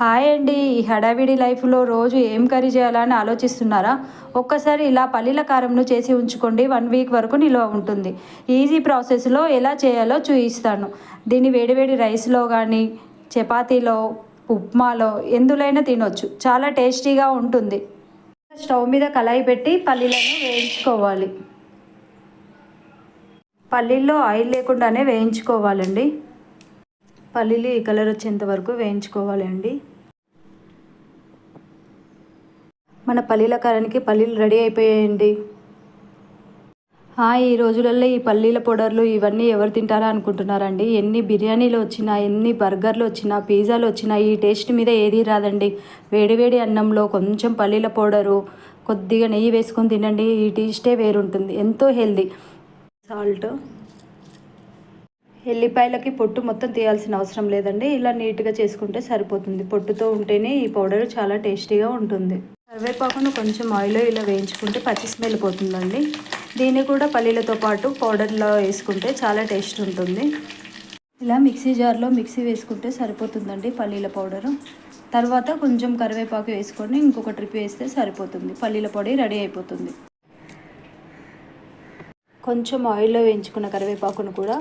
Hi అండి. ఈ హడావిడి లైఫ్లో రోజు ఏం కర్రీ చేయాలని ఆలోచిస్తున్నారా? ఒక్కసారి ఇలా పల్లీల కారంను చేసి ఉంచుకోండి. వన్ వీక్ వరకు నిల్వ ఉంటుంది. ఈజీ ప్రాసెస్లో ఎలా చేయాలో చూపిస్తాను. దీన్ని వేడివేడి రైస్లో కానీ చపాతీలో ఉప్మాలో ఎందులైనా తినొచ్చు. చాలా టేస్టీగా ఉంటుంది. స్టవ్ మీద కళాయి పెట్టి పల్లీలను వేయించుకోవాలి. పల్లీల్లో ఆయిల్ లేకుండానే వేయించుకోవాలండి. పల్లీలు ఈ కలర్ వచ్చేంత వరకు వేయించుకోవాలండి మన పల్లీల కారానికి పల్లీలు రెడీ అయిపోయాయండి. ఈ రోజులలో ఈ పల్లీల పౌడర్లు ఇవన్నీ ఎవరు తింటారా అనుకుంటున్నారండి? ఎన్ని బిర్యానీలు వచ్చినా ఎన్ని బర్గర్లు వచ్చినా పిజ్జాలు వచ్చినా ఈ టేస్ట్ మీద ఏది రాదండి. వేడివేడి అన్నంలో కొంచెం పల్లీల పౌడరు కొద్దిగా నెయ్యి వేసుకొని తినండి. ఈ టేస్టే వేరుంటుంది. ఎంతో హెల్దీ. సాల్ట్. ఎల్లిపాయలకి పొట్టు మొత్తం తీయాల్సిన అవసరం లేదండి. ఇలా నీట్గా చేసుకుంటే సరిపోతుంది. పొట్టుతో ఉంటేనే ఈ పౌడర్ చాలా టేస్టీగా ఉంటుంది. కరివేపాకును కొంచెం ఆయిల్లో ఇలా వేయించుకుంటే పచ్చి స్మెల్ పోతుందండి. దీన్ని కూడా పల్లీలతో పాటు పౌడర్లో వేసుకుంటే చాలా టేస్ట్ ఉంటుంది. ఇలా మిక్సీ జార్లో మిక్సీ వేసుకుంటే సరిపోతుందండి పల్లీల పౌడరు. తర్వాత కొంచెం కరివేపాకు వేసుకొని ఇంకొక ట్రిప్ వేస్తే సరిపోతుంది. పల్లీల పొడి రెడీ అయిపోతుంది. కొంచెం ఆయిల్లో వేయించుకున్న కరివేపాకును కూడా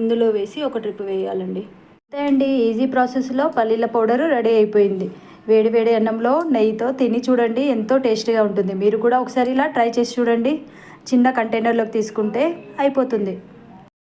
ఇందులో వేసి ఒక ట్రిప్ వేయాలండి. అంతే అండి ఈజీ ప్రాసెస్లో పల్లీల పౌడరు రెడీ అయిపోయింది. వేడి వేడి అన్నంలో నెయ్యితో తిని చూడండి ఎంతో టేస్టీగా ఉంటుంది. మీరు కూడా ఒకసారి ఇలా ట్రై చేసి చూడండి. చిన్న కంటైనర్లోకి తీసుకుంటే అయిపోతుంది.